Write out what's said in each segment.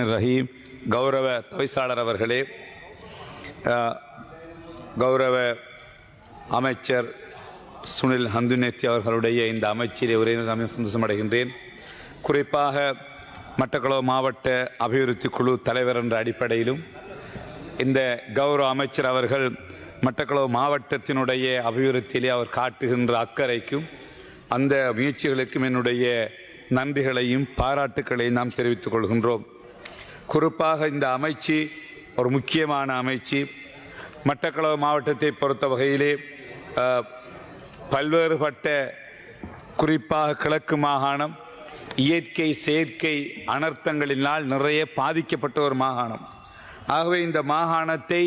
ரஹீம் கௌரவ தவிசாளர் அவர்களே கௌரவ அமைச்சர் சுனில் ஹந்துநேத்தி அவர்களுடைய இந்த அமைச்சரை உரை நான் சந்தோஷமடைகின்றேன். குறிப்பாக மட்டக்களவு மாவட்ட அபிவிருத்தி குழு தலைவர் என்ற அடிப்படையிலும் இந்த கௌரவ அமைச்சர் அவர்கள் மட்டக்களவு மாவட்டத்தினுடைய அபிவிருத்தியிலே அவர் காட்டுகின்ற அக்கறைக்கும் அந்த முயற்சிகளுக்கும் என்னுடைய நன்றிகளையும் பாராட்டுக்களையும் நாம் தெரிவித்துக் கொள்கின்றோம். குறிப்பாக இந்த அமைச்சு ஒரு முக்கியமான அமைச்சு மட்டக்களவு மாவட்டத்தை பொறுத்த வகையிலே பல்வேறுபட்ட குறிப்பாக கிழக்கு மாகாணம் இயற்கை செயற்கை அனர்த்தங்களினால் நிறைய பாதிக்கப்பட்ட ஒரு மாகாணம். ஆகவே இந்த மாகாணத்தை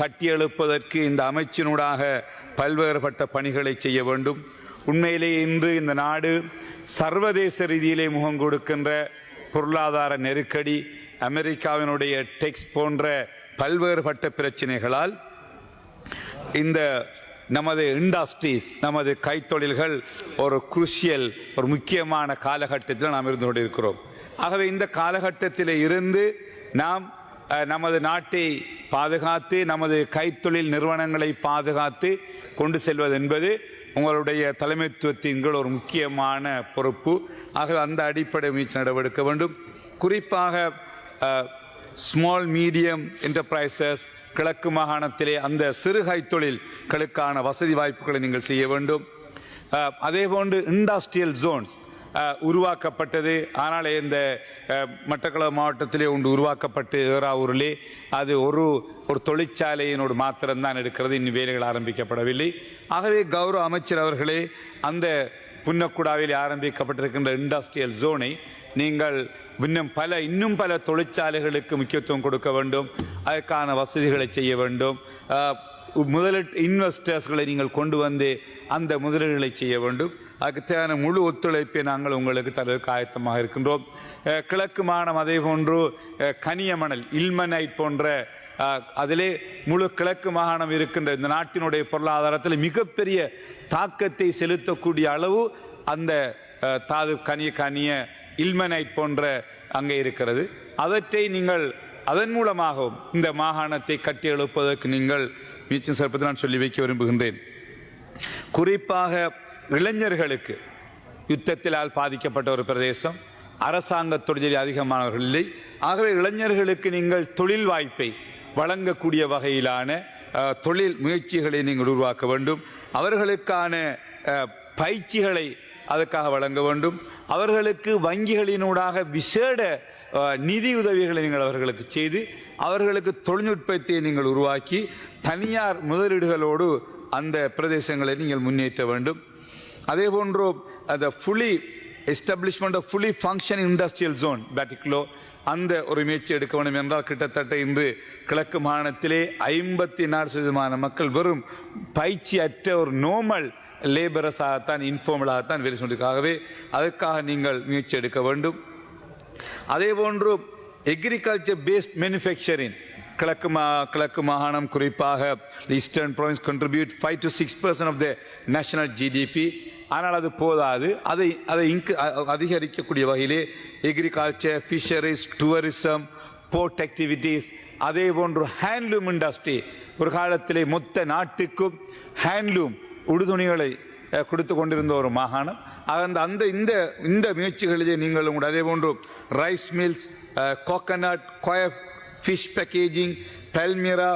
கட்டியெழுப்பதற்கு இந்த அமைச்சினூடாக பல்வேறுபட்ட பணிகளை செய்ய வேண்டும். உண்மையிலே இன்று இந்த நாடு சர்வதேச ரீதியிலே முகம் கொடுக்கின்ற பொருளாதார நெருக்கடி அமெரிக்காவினுடைய டெக்ஸ் போன்ற பல்வேறுபட்ட பிரச்சனைகளால் இந்த நமது இண்டஸ்ட்ரீஸ் நமது கைத்தொழில்கள் ஒரு குருஷியல் ஒரு முக்கியமான காலகட்டத்தில் நாம் இருந்து கொண்டிருக்கிறோம். ஆகவே இந்த காலகட்டத்தில் இருந்து நாம் நமது நாட்டை பாதுகாத்து நமது கைத்தொழில் நிறுவனங்களை பாதுகாத்து கொண்டு செல்வது என்பது உங்களுடைய தலைமைத்துவத்தின் கீழ் ஒரு முக்கியமான பொறுப்பு. ஆகவே அந்த அடிப்படை முயற்சி நடவடிக்க வேண்டும். குறிப்பாக ஸ்மால் மீடியம் என்டர்பிரைசஸ் கிழக்கு மாகாணத்திலே அந்த சிறு கைத்தொழில்களுக்கான வசதி வாய்ப்புகளை நீங்கள் செய்ய வேண்டும். அதே போன்று இண்டஸ்ட்ரியல் ஜோன்ஸ் உருவாக்கப்பட்டது. ஆனால் இந்த மட்டக்களவு மாவட்டத்திலே ஒன்று உருவாக்கப்பட்டு ஏறாவூரிலே அது ஒரு ஒரு தொழிற்சாலையினோடு மாத்திரம்தான் இருக்கிறது. இன்னும் வேலைகள் ஆரம்பிக்கப்படவில்லை. ஆகவே கௌரவ அமைச்சர் அவர்களே அந்த புன்னக்குடாவில் ஆரம்பிக்கப்பட்டிருக்கின்ற இண்டஸ்ட்ரியல் ஜோனை நீங்கள் இன்னும் பல இன்னும் பல தொழிற்சாலைகளுக்கு முக்கியத்துவம் கொடுக்க வேண்டும். அதற்கான வசதிகளை செய்ய வேண்டும். முதலீட்டு இன்வெஸ்டர்ஸ்களை நீங்கள் கொண்டு வந்து அந்த முதலீடுகளை செய்ய வேண்டும். அதுக்கு தேவையான முழு ஒத்துழைப்பை நாங்கள் உங்களுக்கு தருவதற்கு ஆயத்தமாக இருக்கின்றோம். கிழக்கு மாநிலம் அதே போன்று கனியமணல் இல்மனைட் போன்ற அதிலே முழு கிழக்கு மாகாணம் இருக்கின்ற இந்த நாட்டினுடைய பொருளாதாரத்தில் மிகப்பெரிய தாக்கத்தை செலுத்தக்கூடிய அளவு அந்த தாது கனிய கனிய இல்மனைட் போன்ற அங்கே இருக்கிறது. அவற்றை நீங்கள் அதன் மூலமாகவும் இந்த மாகாணத்தை கட்டி எழுப்பதற்கு நீங்கள் மீச்சம் சிறப்பத்தை நான் சொல்லி வைக்க விரும்புகின்றேன். குறிப்பாக இளைஞர்களுக்கு யுத்தத்திலால் பாதிக்கப்பட்ட ஒரு பிரதேசம் அரசாங்க தொழிலில் அதிகமானவர்கள் இல்லை. ஆகவே இளைஞர்களுக்கு நீங்கள் தொழில் வாய்ப்பை வழங்கக்கூடிய வகையிலான தொழில் முயற்சிகளை நீங்கள் உருவாக்க வேண்டும். அவர்களுக்கான பயிற்சிகளை அதற்காக வழங்க வேண்டும். அவர்களுக்கு வங்கிகளினூடாக விசேட நிதி உதவிகளை நீங்கள் அவர்களுக்கு செய்து அவர்களுக்கு தொழில்நுட்பத்தை நீங்கள் உருவாக்கி தனியார் முதலீடுகளோடு அந்த பிரதேசங்களை நீங்கள் முன்னேற்ற வேண்டும். அதே போன்று அந்த fully establishment of fully function industrial zone Batticaloa அந்த ஒரு முயற்சி எடுக்க வேண்டும் என்றால் கிட்டத்தட்ட இன்று கிழக்கு மாகாணத்திலே ஐம்பத்தி நாலு சதவீதமான மக்கள் வெறும் பயிற்சி அற்ற ஒரு நோமல் லேபரஸாகத்தான் இன்ஃபார்மலாகத்தான் வேலை சொல்லியிருக்காகவே அதற்காக நீங்கள் முயற்சி எடுக்க வேண்டும். அதே போன்று எக்ரிகல்ச்சர் பேஸ்ட் மேனுஃபேக்சரிங் கிழக்கு மா கிழக்கு மாகாணம் குறிப்பாக eastern province contribute five to six percent of the national GDP ஆனால் அது போதாது. அதை அதை இங்கு அதிகரிக்கக்கூடிய வகையிலே agriculture fisheries tourism port activities அதே போன்று ஹேண்ட்லூம் இண்டஸ்ட்ரி ஒரு காலத்திலே மொத்த நாட்டுக்கும் ஹேண்ட்லூம் உடுதுணிகளை கொடுத்து கொண்டிருந்த ஒரு மாகாணம். அந்த அந்த இந்த இந்த முயற்சிகளிலே நீங்கள் உங்களுடைய அதே போன்று rice mills coconut coir fish packaging palmyra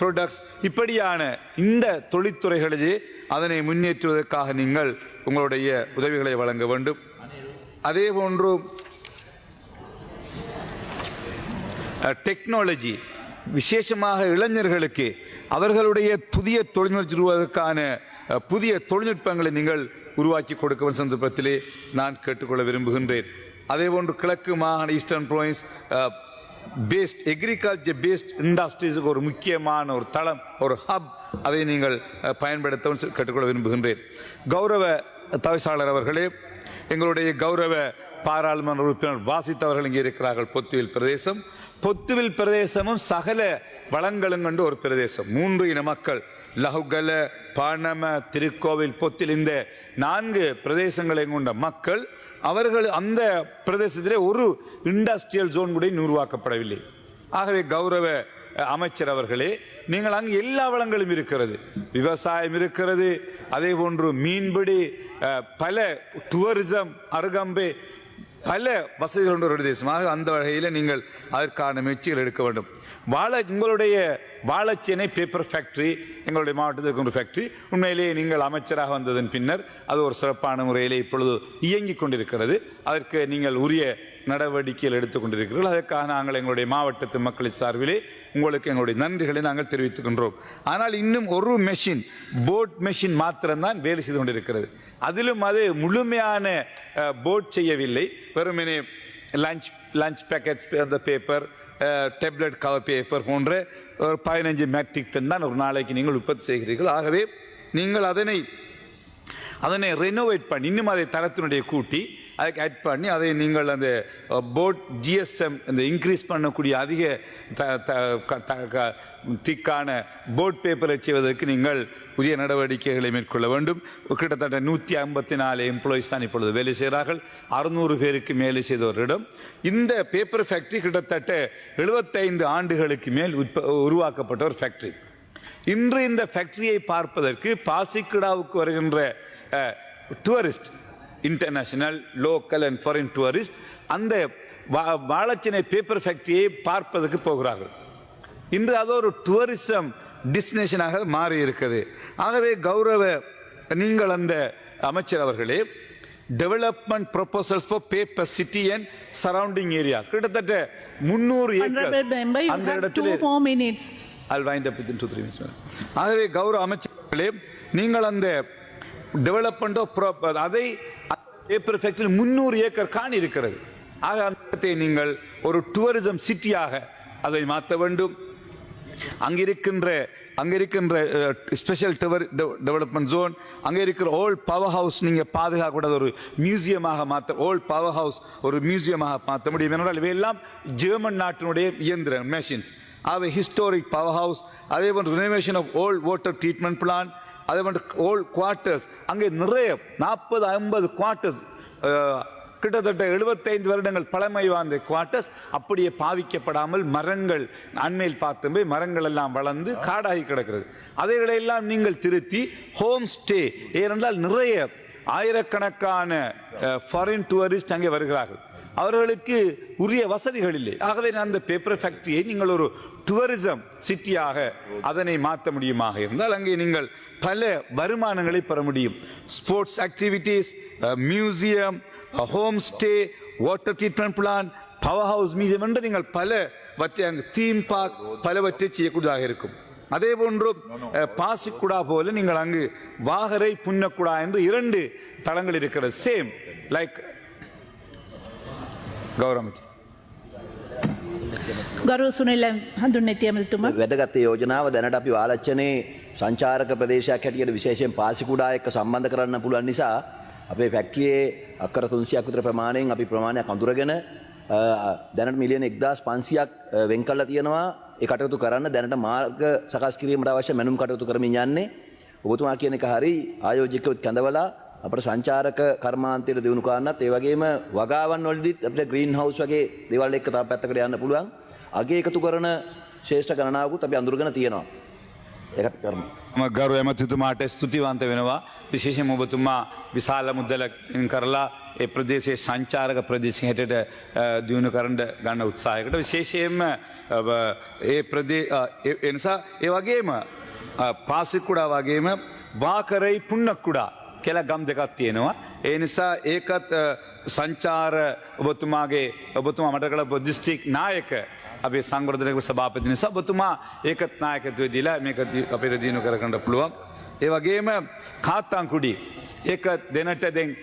products இப்படியான இந்த தொழில்துறைகளிலே அதனை முன்னேற்றுவதற்காக நீங்கள் உங்களுடைய உதவிகளை வழங்க வேண்டும். அதே போன்று டெக்னாலஜி விசேஷமாக இளைஞர்களுக்கு அவர்களுடைய புதிய தொழில்நுட்பத்திற்கான புதிய தொழில்நுட்பங்களை நீங்கள் உருவாக்கி கொடுக்க சந்தர்ப்பத்திலே நான் கேட்டுக்கொள்ள விரும்புகின்றேன். அதே போன்று கிழக்கு மாகாண eastern province based agriculture based இண்டஸ்ட்ரீஸுக்கு ஒரு முக்கியமான ஒரு தளம் ஒரு ஹப் அதை நீங்கள் பயன்படுத்தவும் கேட்டுக்கொள்ள விரும்புகின்றேன். கௌரவ தவிசாளர் அவர்களே எங்களுடைய கௌரவ பாராளுமன்ற உறுப்பினர் வாசித்தவர்கள் இங்கே இருக்கிறார்கள் பொத்துவில் பிரதேசம். பொத்துவில் பிரதேசமும் சகல வளங்களும் கொண்டு ஒரு பிரதேசம். மூன்று இன மக்கள் லஹுகல பணம திருக்கோவில் பொத்தில் இந்த நான்கு பிரதேசங்களை கொண்ட மக்கள் அவர்கள் அந்த பிரதேசத்திலே ஒரு இண்டஸ்ட்ரியல் ஜோன் கூட உருவாக்கப்படவில்லை. ஆகவே கௌரவ அமைச்சர் அவர்களே நீங்கள் அங்கு எல்லா வளங்களும் இருக்கிறது. விவசாயம் இருக்கிறது அதே போன்று மீன்பிடி பல டூரிசம் அருகம்பே பல வசதிகள் கொண்ட ஒரு தேசமாக அந்த வகையில் நீங்கள் அதற்கான முயற்சிகள் எடுக்க வேண்டும். வாழ உங்களுடைய வாழச்சேனை பேப்பர் ஃபேக்டரி எங்களுடைய மாவட்டத்தில் ஒரு ஃபேக்டரி உண்மையிலேயே நீங்கள் அமைச்சராக வந்ததன் பின்னர் அது ஒரு சிறப்பான முறையிலே இப்பொழுது இயங்கிக் கொண்டிருக்கிறது. அதற்கு நீங்கள் உரிய நடவடிக்கைகள் எடுத்துக்கொண்டிருக்கிறீர்கள் அதற்காக நாங்கள் எங்களுடைய மாவட்டத்து மக்களை சார்பிலே உங்களுக்கு எங்களுடைய நன்றிகளை நாங்கள் தெரிவித்துக்கின்றோம் ஆனால் இன்னும் ஒரு மெஷின் போட் மெஷின் மாத்திரம்தான் வேலை செய்து கொண்டிருக்கிறது. அதிலும் அது முழுமையான போட் செய்யவில்லை. வெறுமனே லஞ்ச் லஞ்ச் பேக்கெட்ஸ் அந்த பேப்பர் டேப்லெட் கவர் பேப்பர் போன்ற ஒரு பதினஞ்சு மெட்ரிக் டன் தான் ஒரு நாளைக்கு நீங்கள் உற்பத்தி செய்கிறீர்கள். ஆகவே நீங்கள் அதனை அதனை ரெனோவேட் பண்ணி இன்னும் அதை தரத்தினுடைய கூட்டி அதுக்கு ஆட் பண்ணி அதை நீங்கள் அந்த போட் ஜிஎஸ்எம் இந்த இன்க்ரீஸ் பண்ணக்கூடிய அதிக த- த- க- திக்கான போட் பேப்பரை செய்வதற்கு நீங்கள் புதிய நடவடிக்கைகளை மேற்கொள்ள வேண்டும். கிட்டத்தட்ட நூற்றி ஐம்பத்தி நாலு எம்ப்ளாயிஸ் தான் இப்பொழுது வேலை செய்கிறார்கள். அறுநூறு பேருக்கு மேலே செய்த ஒரு இடம் இந்த பேப்பர் ஃபேக்ட்ரி கிட்டத்தட்ட எழுபத்தைந்து ஆண்டுகளுக்கு மேல் உற்ப உருவாக்கப்பட்ட ஒரு ஃபேக்ட்ரி இன்று இந்த ஃபேக்ட்ரியை பார்ப்பதற்கு பாசிக்கிடாவுக்கு வருகின்ற tourist international local and foreign tourist அந்த வாழைச்சேனை பேப்பர் ஃபேக்டரியை பார்ப்பதற்கு போகிறார்கள். இன்று அது ஒரு டூரிசம் டெஸ்டினேஷனாக மாறி இருக்குது ஆகவே கௌரவ நீங்கள் அந்த அமைச்சர் அவர்களே development proposals for paper city and surrounding area கிட்டத்தட்ட முன்னூறு அந்த இடத்திலே. ஆகவே கௌரவ அமைச்சர்களே நீங்கள் அந்த டெவலப்மெண்ட் அதை பேப்பர் ஃபேக்டரியில் முன்னூறு ஏக்கர் காணி இருக்கிறது. ஆக அந்த இடத்தை நீங்கள் ஒரு டூரிசம் சிட்டியாக அதை மாற்ற வேண்டும். அங்கிருக்கின்ற இருக்கின்ற இருக்கின்ற ஸ்பெஷல் டவர் டெவலப்மெண்ட் ஜோன் அங்கே இருக்கிற ஓல்ட் பவர் ஹவுஸ் நீங்கள் பாதுகாக்கக்கூடாது ஒரு மியூசியமாக மாற்ற ஓல்ட் பவர் ஹவுஸ் ஒரு மியூசியமாக மாற்ற முடியும். என்றால் இவையெல்லாம் ஜெர்மன் நாட்டினுடைய இயந்திரம் மெஷின்ஸ் அவை ஹிஸ்டோரிக் பவர் ஹவுஸ் அதே போன்ற renovation of old water treatment plan அதே மாதிரி ஓல்ட் குவார்ட்டர்ஸ் அங்கே நிறைய நாற்பது ஐம்பது குவார்ட்டர்ஸ் கிட்டத்தட்ட எழுபத்தைந்து வருடங்கள் பழமை வாய்ந்த குவார்ட்டர்ஸ் அப்படியே பாவிக்கப்படாமல் மரங்கள் அண்மையில் பார்த்தும் மரங்கள் எல்லாம் வளர்ந்து காடாகி கிடக்கிறது. அதைகளை எல்லாம் நீங்கள் திருத்தி ஹோம் ஸ்டே ஏனென்றால் நிறைய ஆயிரக்கணக்கான ஃபாரின் டூரிஸ்ட் அங்கே வருகிறார்கள். அவர்களுக்கு உரிய வசதிகள் இல்லை. ஆகவே நான் அந்த பேப்பர் ஃபேக்டரியை நீங்கள் ஒரு டூரிசம் சிட்டியாக அதனை மாற்ற முடியுமாக இருந்தால் அங்கே நீங்கள் பல வருமானங்களை பெற முடியும். Sports activities museum home stay water treatment plan power house museum என்று நீங்கள் பலவற்றை அங்கு தீம் பார்க் பலவற்றை செய்யக்கூடியதாக இருக்கும். அதே போன்று பாசிக்குடா போல நீங்கள் அங்கு வாகரை புன்னக்குடா என்று இரண்டு தளங்கள் இருக்கிறது. சேம் லைக் ගෞරමිත ගරු සුනිල් හඳුන්නේ ඇමතුමා වැදගත් යෝජනාව දැනට අපි ආලච්චනේ සංචාරක ප්‍රදේශයක් හැටියට විශේෂයෙන් පාසිකුඩා එක්ක සම්බන්ධ කරන්න පුළුවන් නිසා අපේ ෆැක්ටරියේ අක්කර 300ක් විතර ප්‍රමාණයෙන් අපි ප්‍රමාණයක් අඳුරගෙන දැනට මිලියන 1500ක් වෙන් කරලා තියෙනවා. ඒ කටයුතු කරන්න දැනට මාර්ග සකස් කිරීමට අවශ්‍ය මැනුම් කටයුතු කරමින් යන්නේ. ඔබතුමා කියන එක හරි ආයෝජකව කැඳවලා අපට සංචාරක කර්මාන්තයට දිනු කරන්නත් ඒ වගේම වගාවන් වලදීත් අපිට ග්‍රීන් හවුස් වගේ දේවල් එක්ක තව පැත්තකට යන්න පුළුවන් අගේ එකතු කරන ශේෂ්ඨ ගණනාවකුත් අපි අඳුරගෙන තියෙනවා. ඒකට කරමු. මම ගරු ඇමතිතුමාට ස්තුතිවන්ත වෙනවා විශේෂයෙන් ඔබතුමා විශාල මුදලකින් කරලා ඒ ප්‍රදේශයේ සංචාරක ප්‍රදේශ හැටට දියුණු කරන්න ගන්න උත්සාහයකට විශේෂයෙන්ම අ, ව- ඒ ප්‍රදේ අ, ඒ- ඒ නිසා ඒ වගේම අ, පාසිකුඩා වගේම වාකරයි පුන්නක්කුඩා කියලා ගම් දෙකක් තියෙනවා. ඒ නිසා ඒකත් සංචාර ඔබතුමාගේ ඔබතුමා මට කළ බොද්ධිස්ටික් නායක අපේ සංග්‍රධනක සභාපති නිසා ඔබතුමා ඒකත් නායකත්වයේ දීලා මේක අපේ දිනු කරගන්න පුළුවන්. ඒ වගේම කාත්තංකුඩි ඒක දෙනට දැන්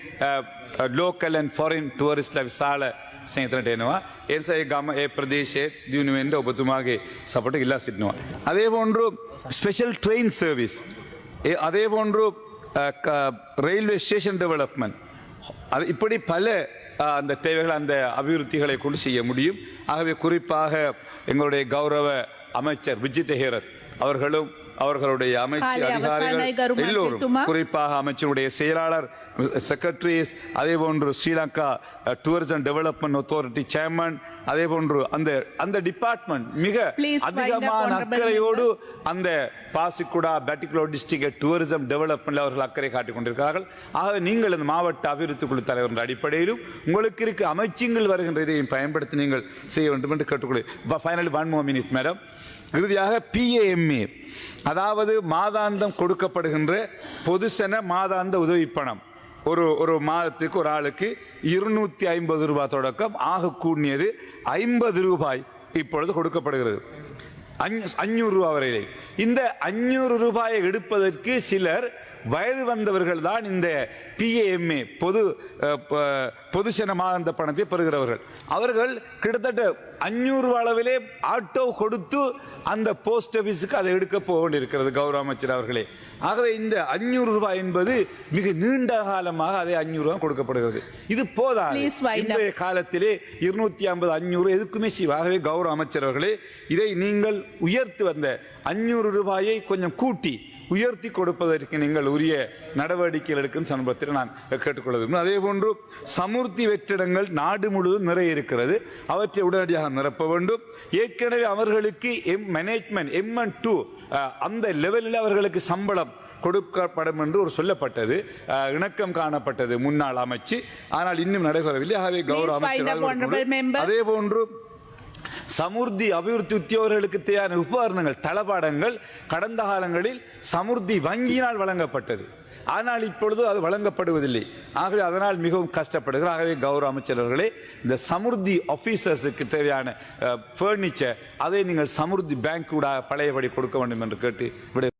ලෝකල් ඇන් ෆොරින් ටුවරිස්ට්ලා විශාල සේතනට එනවා. ඒ නිසා ඒ ගම ඒ ප්‍රදේශයේ දිනු වෙන්න ඔබතුමාගේ සපට ඉල්ලා සිටිනවා. අදේ වොන්රු ස්පෙෂල් ට්‍රේන් සර්විස් ඒ අදේ වොන්රු ரயில்வே ஸ்டேஷன் டெவலப்மெண்ட் அது இப்படி பல அந்த தேவைகள் அந்த அபிவிருத்திகளை கொண்டு செய்ய முடியும் ஆகவே குறிப்பாக எங்களுடைய கௌரவ அமைச்சர் விஜித் ஹேரத் அவர்களும் அவர்களுடைய அமைச்சு காலை அவசானாய் அதிகாரிகள் எல்லோரும். குறிப்பாக அமைச்சருடைய செயலாளர் செக்ரட்டரிஸ் அதே போன்று Sri Lanka tourism development authority chairman அதே போன்று அந்த அந்த டிபார்ட்மெண்ட் மிக அதிகமான அக்கறையோடு அந்த Pasikudah particular district tourism development அவர்கள் அக்கறை காட்டிக் கொண்டிருக்கிறார்கள். ஆகவே நீங்கள் இந்த மாவட்ட அபிவிருத்தி குழு தலைவர் என்ற அடிப்படையிலும் உங்களுக்கு இருக்க அமைச்சங்கள் வருகின்ற இதையும் பயன்படுத்தி நீங்கள் செய்ய வேண்டும் என்று கேட்டுக்கொள்ள final one more minute madam இறுதியாக பிஏஎம்ஏ அதாவது மாதாந்தம் கொடுக்கப்படுகின்ற பொதுசன மாதாந்த உதவி பணம். ஒரு ஒரு மாதத்துக்கு ஒரு ஆளுக்கு இருநூத்தி ஐம்பது ரூபாய் தொடக்கம் ஆக கூடியது ஐம்பது ரூபாய் இப்பொழுது கொடுக்கப்படுகிறது. அஞ்சு- அஞ்சூறு ரூபாய் வரையிலே. இந்த அஞ்சூறு ரூபாயை எடுப்பதற்கு சிலர் வயது வந்தவர்கள் தான் இந்த பிஏஎம்ஏ பொது பொதுசன மாதாந்த பணத்தை பெறுகிறவர்கள் அவர்கள் கிட்டத்தட்ட அஞ்சூறு அளவிலே ஆட்டோ கொடுத்து அந்த போஸ்ட் ஆபீஸுக்கு அதை எடுக்க போக வேண்டியிருக்கிறது கௌரவ அமைச்சர் அவர்களே ஆகவே இந்த அஞ்சூறு ரூபாய் என்பது மிக நீண்ட காலமாக அதே அஞ்சூறு ரூபாய் கொடுக்கப்படுகிறது இது போதாது. இன்றைய காலத்திலே இருநூத்தி ஐம்பது அஞ்சூறு எதுக்குமே. ஆகவே கௌரவ அமைச்சர் அவர்களே இதை நீங்கள் உயர்த்தி வந்த அஞ்சூறு ரூபாயை கொஞ்சம் கூட்டி உயர்த்தி கொடுப்பதற்கு நீங்கள் உரிய நடவடிக்கைகள் எடுக்கும் சமூகத்தில் நான் கேட்டுக்கொள்ள விரும்புகிறேன். அதே போன்று சமுர்த்தி வெற்றிடங்கள் நாடு முழுவதும் நிறைய இருக்கிறது. அவற்றை உடனடியாக நிரப்ப வேண்டும். ஏற்கனவே அவர்களுக்கு M management M and to அந்த லெவலில் அவர்களுக்கு சம்பளம் கொடுக்கப்படும் என்று ஒரு சொல்லப்பட்டது. இணக்கம் காணப்பட்டது முன்னாள் அமைச்சு. ஆனால் இன்னும் நடைபெறவில்லை. ஆகவே கௌரவ அமைச்சர். அதே போன்று சமுர்த்தி அபிவிருத்தி உத்தியோகர்களுக்கு தேவையான உபகரணங்கள் தளபாடங்கள் கடந்த காலங்களில் சமுர்த்தி வங்கியினால் வழங்கப்பட்டது. ஆனால் இப்பொழுது அது வழங்கப்படுவதில்லை. ஆகவே அதனால் மிகவும் கஷ்டப்படுகிறார். ஆகவே கௌரவ அமைச்சர்களே இந்த சமுர்த்தி ஆஃபீஸர்ஸுக்கு தேவையான ஃபர்னிச்சர் அதை நீங்கள் சமுர்த்தி பேங்க் கூட பழையபடி கொடுக்க வேண்டும் என்று கேட்டு விட